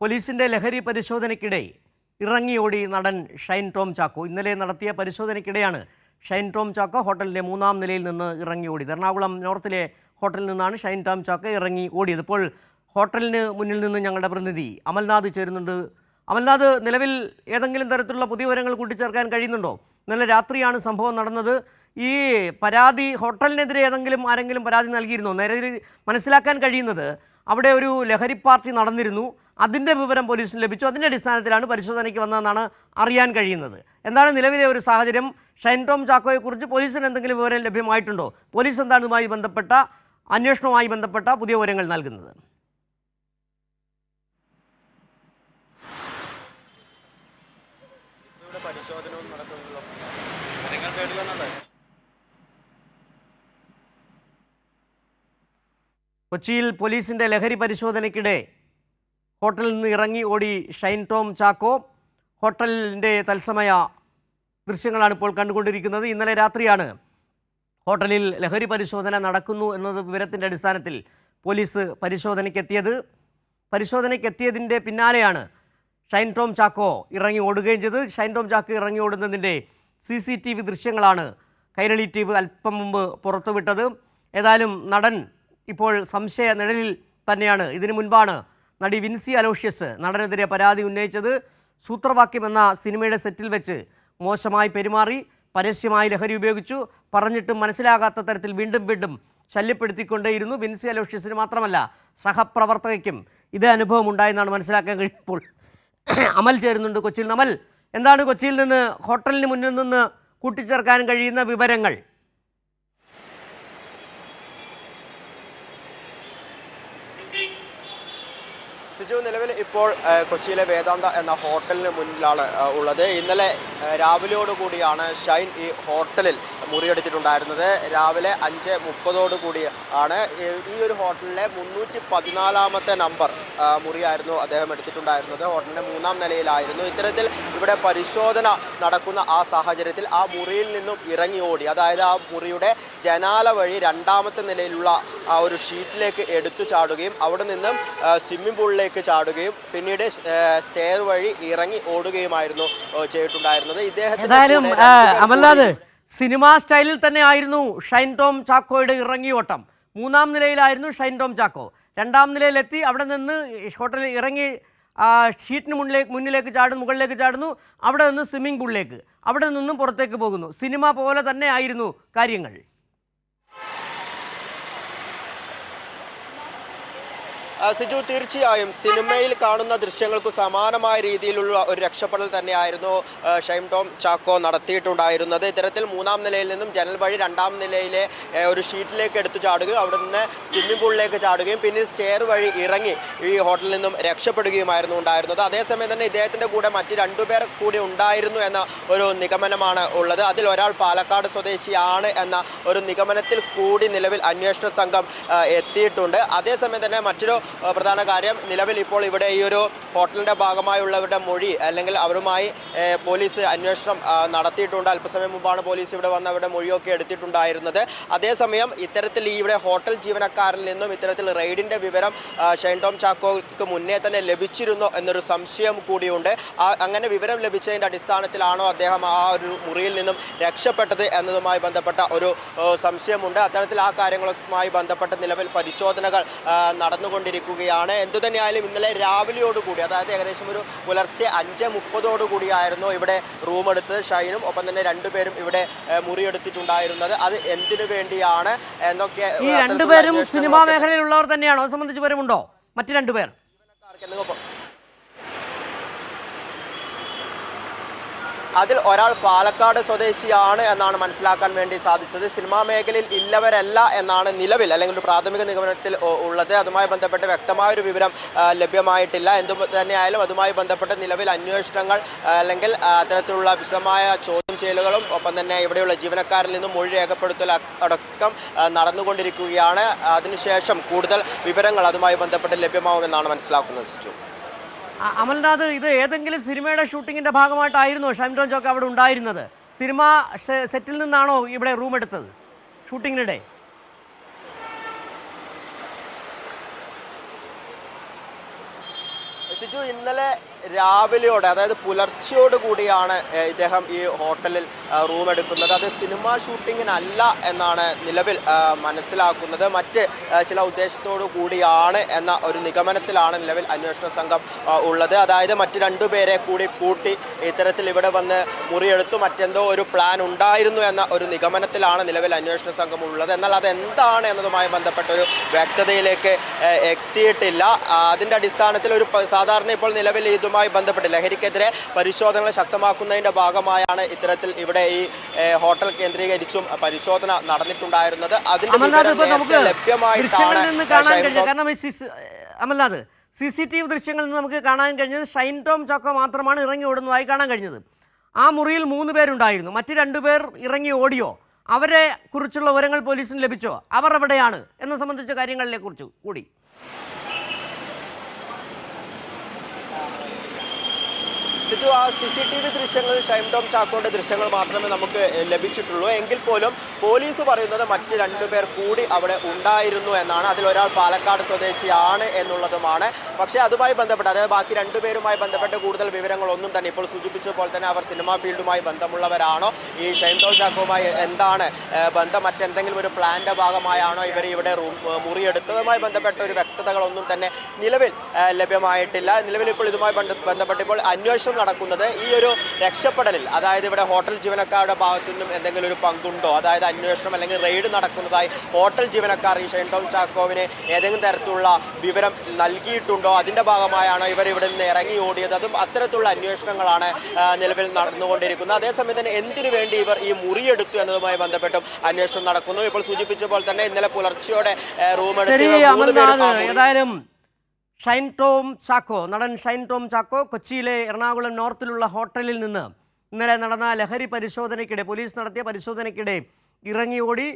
പോലീസിന്റെ ലഹരി പരിശോധനയ്ക്കിടെ ഇറങ്ങിയോടി നടൻ ഷൈൻ ടോം ചാക്കോ. ഇന്നലെ നടത്തിയ പരിശോധനയ്ക്കിടെയാണ് ഷൈൻ ടോം ചാക്കോ ഹോട്ടലിന്റെ മൂന്നാം നിലയിൽ നിന്ന് ഇറങ്ങി എറണാകുളം നോർത്തിലെ ഹോട്ടലിൽ നിന്നാണ് ഷൈൻ ടോം ചാക്കോ ഇറങ്ങി ഓടിയത്. ഇപ്പോൾ ഹോട്ടലിന് മുന്നിൽ നിന്ന് ഞങ്ങളുടെ പ്രതിനിധി അമൽനാഥ് ചേരുന്നുണ്ട്. അമൽനാഥ് നിലവിൽ ഏതെങ്കിലും തരത്തിലുള്ള പുതിയ വിവരങ്ങൾ കൂട്ടിച്ചേർക്കാൻ കഴിയുന്നുണ്ടോ? ഇന്നലെ രാത്രിയാണ് സംഭവം നടന്നത്. ഈ പരാതി ഹോട്ടലിനെതിരെ ഏതെങ്കിലും ആരെങ്കിലും പരാതി നൽകിയിരുന്നോ? നേരെ മനസ്സിലാക്കാൻ കഴിയുന്നത് അവിടെ ഒരു ലഹരി പാർട്ടി നടന്നിരുന്നു. അതിന്റെ വിവരം പോലീസിന് ലഭിച്ചു. അതിന്റെ അടിസ്ഥാനത്തിലാണ് പരിശോധനയ്ക്ക് വന്നതെന്നാണ് അറിയാൻ കഴിയുന്നത്. എന്താണ് നിലവിലെ ഒരു സാഹചര്യം? ഷൈൻ ടോം ചാക്കോയെക്കുറിച്ച് പോലീസിന് എന്തെങ്കിലും വിവരം ലഭ്യമായിട്ടുണ്ടോ? പോലീസ് എന്താണ് ഇതുമായി ബന്ധപ്പെട്ട അന്വേഷണവുമായി ബന്ധപ്പെട്ട പുതിയ വിവരങ്ങൾ നൽകുന്നത്? കൊച്ചിയിൽ പോലീസിന്റെ ലഹരി പരിശോധനയ്ക്കിടെ ഹോട്ടലിൽ നിന്ന് ഇറങ്ങി ഓടി ഷൈൻ ടോം ചാക്കോ. ഹോട്ടലിന്റെ തത്സമയ ദൃശ്യങ്ങളാണ് ഇപ്പോൾ കണ്ടുകൊണ്ടിരിക്കുന്നത്. ഇന്നലെ രാത്രിയാണ് ഹോട്ടലിൽ ലഹരി പരിശോധന നടക്കുന്നു എന്നത് വിവരത്തിന്റെ അടിസ്ഥാനത്തിൽ പോലീസ് പരിശോധനയ്ക്കെത്തിയത്. പരിശോധനയ്ക്കെത്തിയതിന്റെ പിന്നാലെയാണ് ഷൈൻ ടോം ചാക്കോ ഇറങ്ങി ഓടുകയും ചെയ്തത്. ഷൈൻ ടോം ചാക്കോ ഇറങ്ങി ഓടുന്നതിന്റെ സി സി ടി വി ദൃശ്യങ്ങളാണ് കൈരളി ടി വി അല്പം മുമ്പ് പുറത്തുവിട്ടത്. ഏതായാലും നടൻ ഇപ്പോൾ സംശയ നിഴലിൽ തന്നെയാണ്. ഇതിനു മുൻപാണ് നടി വിൻസി അലോഷ്യസ് നടനെതിരെ പരാതി ഉന്നയിച്ചത്. സൂത്രവാക്യം എന്ന സിനിമയുടെ സെറ്റിൽ വെച്ച് മോശമായി പെരുമാറി പരസ്യമായി ലഹരി ഉപയോഗിച്ചു. പറഞ്ഞിട്ടും മനസ്സിലാകാത്ത തരത്തിൽ വീണ്ടും വീണ്ടും ശല്യപ്പെടുത്തിക്കൊണ്ടേയിരുന്നു വിൻസി അലോഷ്യസിന് മാത്രമല്ല സഹപ്രവർത്തകയ്ക്കും ഇതേ അനുഭവം ഉണ്ടായെന്നാണ് മനസ്സിലാക്കാൻ കഴിഞ്ഞപ്പോൾ അമൽ ചേരുന്നുണ്ട് കൊച്ചിയിൽ നിന്ന്. അമൽ എന്താണ് കൊച്ചിയിൽ നിന്ന് ഹോട്ടലിന് മുന്നിൽ നിന്ന് കൂട്ടിച്ചേർക്കാൻ കഴിയുന്ന വിവരങ്ങൾ? സിജു നിലവിൽ ഇപ്പോൾ കൊച്ചിയിലെ വേദാന്ത എന്ന ഹോട്ടലിന് മുന്നിലാണ് ഉള്ളത്. ഇന്നലെ രാവിലെയോടുകൂടിയാണ് ഷൈൻ ഈ ഹോട്ടലിൽ മുറിയെടുത്തിട്ടുണ്ടായിരുന്നത്. രാവിലെ അഞ്ച് മുപ്പതോടു കൂടി ആണ്. ഈ- ഒരു ഹോട്ടലിലെ മുന്നൂറ്റി പതിനാലാമത്തെ നമ്പർ മുറിയായിരുന്നു അദ്ദേഹം എടുത്തിട്ടുണ്ടായിരുന്നത്. ഹോട്ടലിന്റെ മൂന്നാം നിലയിലായിരുന്നു. ഇത്തരത്തിൽ ഇവിടെ പരിശോധന നടക്കുന്ന ആ സാഹചര്യത്തിൽ ആ മുറിയിൽ നിന്നും ഇറങ്ങി ഓടി അതായത് ആ മുറിയുടെ ജനാല വഴി രണ്ടാമത്തെ നിലയിലുള്ള ആ ഒരു ഷീറ്റിലേക്ക് എടുത്തു ചാടുകയും അവിടെ നിന്നും സ്വിമ്മിംഗ് പൂളിലേക്ക് ചാടുകയും പിന്നീട് സ്റ്റെയർ വഴി ഇറങ്ങി ഓടുകയുമായിരുന്നു ചെയ്തിട്ടുണ്ടായിരുന്നത്. ഇദ്ദേഹത്തിന് ഏതായാലും സിനിമാ സ്റ്റൈലിൽ തന്നെ ആയിരുന്നു ഷൈൻ ടോം ചാക്കോയുടെ ഇറങ്ങിയോട്ടം മൂന്നാം നിലയിലായിരുന്നു ഷൈൻ ടോം ചാക്കോ. രണ്ടാം നിലയിലെത്തി അവിടെ നിന്ന് ഹോട്ടലിൽ ഇറങ്ങി ഷീറ്റിന് മുന്നിലേക്ക് മുന്നിലേക്ക് ചാടുന്നു മുകളിലേക്ക് ചാടുന്നു അവിടെ നിന്ന് സ്വിമ്മിംഗ് പൂളിലേക്ക് അവിടെ നിന്നും പുറത്തേക്ക് പോകുന്നു. സിനിമ പോലെ തന്നെ ആയിരുന്നു കാര്യങ്ങൾ. സിജു തീർച്ചയായും സിനിമയിൽ കാണുന്ന ദൃശ്യങ്ങൾക്ക് സമാനമായ രീതിയിലുള്ള ഒരു രക്ഷപ്പെടൽ തന്നെയായിരുന്നു ഷൈം ടോം ചാക്കോ നടത്തിയിട്ടുണ്ടായിരുന്നത്. ഇത്തരത്തിൽ മൂന്നാം നിലയിൽ നിന്നും ജനൽ വഴി രണ്ടാം നിലയിലെ ഒരു ഷീറ്റിലേക്ക് എടുത്തു ചാടുകയും അവിടെ നിന്ന് സ്വിമ്മിംഗ് പൂളിലേക്ക് ചാടുകയും പിന്നെ സ്റ്റെയർ വഴി ഇറങ്ങി ഈ ഹോട്ടലിൽ നിന്നും രക്ഷപ്പെടുകയുമായിരുന്നു ഉണ്ടായിരുന്നത്. അതേസമയം തന്നെ ഇദ്ദേഹത്തിന്റെ കൂടെ മറ്റ് രണ്ടുപേർ കൂടി ഉണ്ടായിരുന്നു എന്ന ഒരു നിഗമനമാണ് ഉള്ളത്. അതിൽ ഒരാൾ പാലക്കാട് സ്വദേശിയാണ് എന്ന ഒരു നിഗമനത്തിൽ കൂടി നിലവിൽ അന്വേഷണ സംഘം എത്തിയിട്ടുണ്ട്. അതേസമയം തന്നെ മറ്റൊരു പ്രധാന കാര്യം. നിലവിൽ ഇപ്പോൾ ഇവിടെ ഈ ഒരു ഹോട്ടലിന്റെ ഭാഗമായുള്ളവരുടെ മൊഴി അല്ലെങ്കിൽ അവരുമായി പോലീസ് അന്വേഷണം നടത്തിയിട്ടുണ്ട്. അല്പസമയം മുമ്പാണ് പോലീസ് ഇവിടെ വന്ന് അവരുടെ മൊഴിയൊക്കെ എടുത്തിട്ടുണ്ടായിരുന്നത്. അതേസമയം ഇത്തരത്തിൽ ഈ ഇവിടെ ഹോട്ടൽ ജീവനക്കാരിൽ നിന്നും ഇത്തരത്തിൽ റെയ്ഡിന്റെ വിവരം ഷെയിൻ ടോം ചാക്കോക്ക് മുന്നേ തന്നെ ലഭിച്ചിരുന്നു എന്നൊരു സംശയം കൂടിയുണ്ട്. അങ്ങനെ വിവരം ലഭിച്ചതിന്റെ അടിസ്ഥാനത്തിലാണോ അദ്ദേഹം ആ ഒരു മുറിയിൽ നിന്നും രക്ഷപ്പെട്ടത് എന്നതുമായി ബന്ധപ്പെട്ട ഒരു സംശയമുണ്ട്. അത്തരത്തിൽ ആ കാര്യങ്ങളുമായി ബന്ധപ്പെട്ട നിലവിൽ പരിശോധനകൾ ആ, നടന്നുകൊണ്ടിരിക്കുകയാണ് എന്തുതന്നെയായാലും ഇന്നലെ രാവിലെയോടുകൂടി അതായത് ഏകദേശം ഒരു പുലർച്ചെ അഞ്ച് മുപ്പതോടുകൂടിയായിരുന്നു ഇവിടെ റൂം എടുത്ത് ഷൈനും. ഒപ്പം തന്നെ രണ്ടുപേരും ഇവിടെ മുറിയെടുത്തിട്ടുണ്ടായിരുന്നത്. അത് എന്തിനു വേണ്ടിയാണ് എന്നൊക്കെ ഈ രണ്ടുപേരും സിനിമാ മേഖലയിലുള്ളവർ തന്നെയാണോ? സംബന്ധിച്ച് പേരുമുണ്ടോ മറ്റു രണ്ടുപേർ. ജീവനക്കാർക്ക് എന്തെങ്കിലും അതിൽ ഒരാൾ പാലക്കാട് സ്വദേശിയാണ് എന്നാണ് മനസ്സിലാക്കാൻ വേണ്ടി സാധിച്ചത്. സിനിമാ മേഖലയിൽ ഇല്ലവരല്ല എന്നാണ് നിലവിൽ അല്ലെങ്കിൽ ഒരു പ്രാഥമിക നിഗമനത്തിൽ ഉള്ളത്. അതുമായി ബന്ധപ്പെട്ട് വ്യക്തമായൊരു വിവരം ആ, ലഭ്യമായിട്ടില്ല. എന്തു തന്നെയായാലും അതുമായി ബന്ധപ്പെട്ട് നിലവിൽ അന്വേഷണങ്ങൾ അല്ലെങ്കിൽ അത്തരത്തിലുള്ള വിശദമായ ചോദ്യം ചെയ്യലുകളും ഒപ്പം തന്നെ ഇവിടെയുള്ള ജീവനക്കാരിൽ നിന്നും മൊഴി രേഖപ്പെടുത്തൽ അടക്കം നടന്നുകൊണ്ടിരിക്കുകയാണ്. അതിനുശേഷം കൂടുതൽ വിവരങ്ങൾ അതുമായി ബന്ധപ്പെട്ട് ലഭ്യമാവുമെന്നാണ് മനസ്സിലാക്കുന്നത് സിജു. അമൽനാഥ് ഇത് ഏതെങ്കിലും സിനിമയുടെ ഷൂട്ടിങ്ങിന്റെ ഭാഗമായിട്ടായിരുന്നോ ഷൈൻ ചോക്ക് അവിടെ ഉണ്ടായിരുന്നത്? സിനിമ സെറ്റിൽ നിന്നാണോ ഇവിടെ റൂം എടുത്തത്? ഷൂട്ടിങ്ങിനിടെ? സിജു ഇന്നലെ രാവിലെയോടെ അതായത് പുലർച്ചയോട് കൂടിയാണ് ഇദ്ദേഹം ഈ ഹോട്ടലിൽ റൂം എടുക്കുന്നത്. അത് സിനിമ ഷൂട്ടിങ്ങിനല്ല എന്നാണ് നിലവിൽ മനസ്സിലാക്കുന്നത്. മറ്റ് ചില ഉദ്ദേശത്തോടു കൂടിയാണ് എന്ന ഒരു നിഗമനത്തിലാണ് നിലവിൽ അന്വേഷണ സംഘം ഉള്ളത്. അതായത് മറ്റ് രണ്ടുപേരെ കൂടി കൂട്ടി ഇത്തരത്തിൽ ഇവിടെ വന്ന് മുറിയെടുത്തു. മറ്റെന്തോ ഒരു പ്ലാൻ ഉണ്ടായിരുന്നു എന്ന ഒരു നിഗമനത്തിലാണ് നിലവിൽ അന്വേഷണ സംഘം ഉള്ളത്. എന്നാൽ അതെന്താണ് എന്നതുമായി ബന്ധപ്പെട്ട ഒരു വ്യക്തതയിലേക്ക് എത്തിയിട്ടില്ല. അതിന്റെ അടിസ്ഥാനത്തിൽ ഒരു സാധാരണ ഇപ്പോൾ നിലവിൽ ഇതുമായി ബന്ധപ്പെട്ട് ലഹരിക്കെതിരെ പരിശോധനകൾ ശക്തമാക്കുന്നതിന്റെ ഭാഗമായാണ് ഇത്തരത്തിൽ ഇവിടെ ഈ ഹോട്ടൽ കേന്ദ്രീകരിച്ചും പരിശോധന നടന്നിട്ടുണ്ടായിരുന്നത്. അതിന്റെ ലഭ്യമായിട്ടാണ് കാരണം Amalnath C C T V ദൃശ്യങ്ങളിൽ നിന്ന് നമുക്ക് കാണാൻ കഴിഞ്ഞത് ഷൈൻ ടോം ചാക്കോ മാത്രമാണ് ഇറങ്ങി ഓടുന്നതായി കാണാൻ കഴിഞ്ഞത്. ആ മുറിയിൽ മൂന്ന് പേരുണ്ടായിരുന്നു. മറ്റ് രണ്ടുപേർ ഇറങ്ങി ഓടിയോ? അവരെ കുറിച്ചുള്ള വിവരങ്ങൾ പോലീസിന് ലഭിച്ചോ? അവർ എവിടെയാണ്? എന്ന സംബന്ധിച്ച കാര്യങ്ങളിലെ കുറിച്ച് കൂടി. സിജു ആ സി സി ടി വി ദൃശ്യങ്ങൾ ഷൈം ടോം ചാക്കോന്റെ ദൃശ്യങ്ങൾ മാത്രമേ നമുക്ക് ലഭിച്ചിട്ടുള്ളൂ. എങ്കിൽ പോലും പോലീസ് പറയുന്നത് മറ്റ് രണ്ടുപേർ കൂടി അവിടെ ഉണ്ടായിരുന്നു എന്നാണ്. അതിലൊരാൾ പാലക്കാട് സ്വദേശിയാണ് എന്നുള്ളതുമാണ്. പക്ഷേ അതുമായി ബന്ധപ്പെട്ട് അതായത് ബാക്കി രണ്ടുപേരുമായി ബന്ധപ്പെട്ട് കൂടുതൽ വിവരങ്ങളൊന്നും തന്നെ ഇപ്പോൾ സൂചിപ്പിച്ചതുപോലെ തന്നെ അവർ സിനിമാ ഫീൽഡുമായി ബന്ധമുള്ളവരാണോ? ഈ ഷൈം ടോം ചാക്കോവുമായി എന്താണ് ബന്ധം? മറ്റെന്തെങ്കിലും ഒരു പ്ലാന്റെ ഭാഗമായാണോ ഇവർ ഇവിടെ റൂം മുറിയെടുത്തതുമായി ബന്ധപ്പെട്ട ഒരു വ്യക്തതകളൊന്നും തന്നെ നിലവിൽ ലഭ്യമായിട്ടില്ല. നിലവിൽ ഇപ്പോൾ ഇതുമായി ബന്ധപ്പെട്ട് ഇപ്പോൾ അന്വേഷണം നടക്കുന്നത് ഈ ഒരു രക്ഷപ്പെടലിൽ അതായത് ഇവിടെ ഹോട്ടൽ ജീവനക്കാരുടെ ഭാഗത്തു നിന്നും എന്തെങ്കിലും ഒരു പങ്കുണ്ടോ? അതായത് അന്വേഷണം അല്ലെങ്കിൽ റെയ്ഡ് നടക്കുന്നതായി ഹോട്ടൽ ജീവനക്കാർ ഈ ഷൈൻ ടോം ചാക്കോവിന് ഏതെങ്കിലും തരത്തിലുള്ള വിവരം നൽകിയിട്ടുണ്ടോ? അതിന്റെ ഭാഗമായാണ് ഇവർ ഇവിടെ നിന്ന് ഇറങ്ങി ഓടിയത്. അതും അത്തരത്തിലുള്ള അന്വേഷണങ്ങളാണ് നിലവിൽ നടന്നുകൊണ്ടിരിക്കുന്നത്. അതേസമയം തന്നെ എന്തിനു വേണ്ടി ഇവർ ഈ മുറിയെടുത്തു എന്നതുമായി ബന്ധപ്പെട്ടും അന്വേഷണം നടക്കുന്നു. ഇപ്പോൾ സൂചിപ്പിച്ച പോലെ തന്നെ ഇന്നലെ പുലർച്ചെയോടെ റൂം അമൽനാഥ് ഏതായാലും ഷൈൻ ടോം ചാക്കോ നടൻ ഷൈൻ ടോം ചാക്കോ കൊച്ചിയിലെ എറണാകുളം നോർത്തിലുള്ള ഹോട്ടലിൽ നിന്ന് ഇന്നലെ നടന്ന ലഹരി പരിശോധനയ്ക്കിടെ പോലീസ് നടത്തിയ പരിശോധനയ്ക്കിടെ ഇറങ്ങിയോടി.